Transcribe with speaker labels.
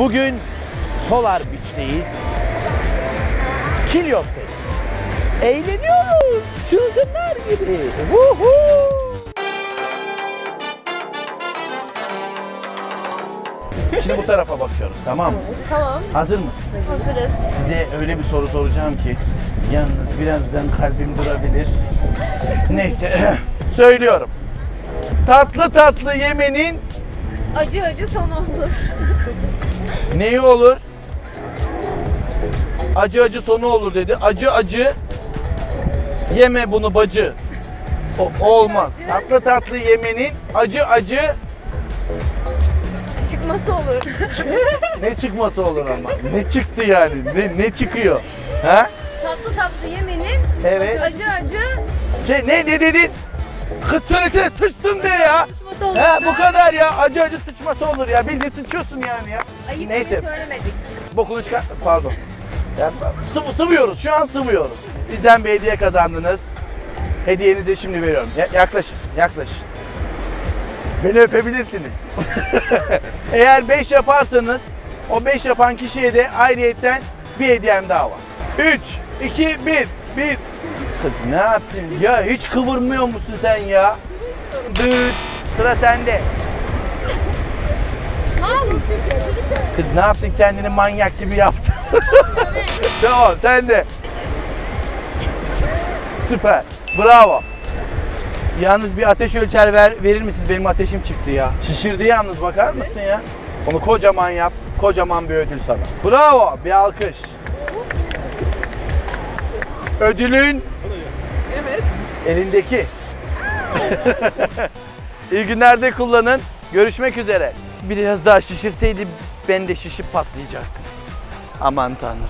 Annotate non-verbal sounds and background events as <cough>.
Speaker 1: Bugün Solar Beach'teyiz. Kilyos'tayız. Eğleniyoruz. Çılgınlar gibi. Woohoo! Şimdi bu tarafa bakıyoruz tamam mı?
Speaker 2: Tamam.
Speaker 1: Hazır mısın?
Speaker 2: Hazırız.
Speaker 1: Size öyle bir soru soracağım ki yalnız birazdan kalbim durabilir. Neyse <clears throat> söylüyorum. Tatlı tatlı yemenin
Speaker 2: Acı acı son olur.
Speaker 1: neyi olur? Acı acı sonu olur dedi. Acı acı yeme bunu bacı. O, olmaz.
Speaker 2: acı.
Speaker 1: Tatlı tatlı yemenin acı acı
Speaker 2: Çıkması olur.
Speaker 1: ne çıkması olur ama. Ne çıktı yani? Ne, ne çıkıyor? Ha?
Speaker 2: tatlı tatlı yemenin
Speaker 1: Evet.
Speaker 2: acı acı
Speaker 1: Şey ne ne dedin? Kız söylesene sıçtın de ya.
Speaker 2: Çıkması olur.
Speaker 1: He bu kadar ya. Acı acı sıçması olur ya. Bildiğin sıçıyorsun yani ya.
Speaker 2: Ayıp
Speaker 1: Neyse.
Speaker 2: Neyse. söylemedik.
Speaker 1: Bokunu çıkar. Pardon. Ya, sıvı, sıvıyoruz. Şu an sıvıyoruz. Bizden bir hediye kazandınız. Hediyenizi şimdi veriyorum. Ya- yaklaşın. Yaklaşın. Beni öpebilirsiniz. <laughs> Eğer 5 yaparsanız o 5 yapan kişiye de ayrıyetten bir hediyem daha var. 3, 2, 1, 1. Kız ne yaptın? Ya hiç kıvırmıyor musun sen ya? Dıt. Sıra sende. Kız ne yaptın kendini manyak gibi yaptın. <laughs> tamam sen de. Süper. Bravo. Yalnız bir ateş ölçer ver, verir misiniz? Benim ateşim çıktı ya. Şişirdi yalnız bakar mısın ya? Onu kocaman yap. Kocaman bir ödül sana. Bravo. Bir alkış. Ödülün
Speaker 2: Evet.
Speaker 1: elindeki. <laughs> İyi günlerde kullanın. Görüşmek üzere. Biraz daha şişirseydi ben de şişip patlayacaktım. Aman tanrım.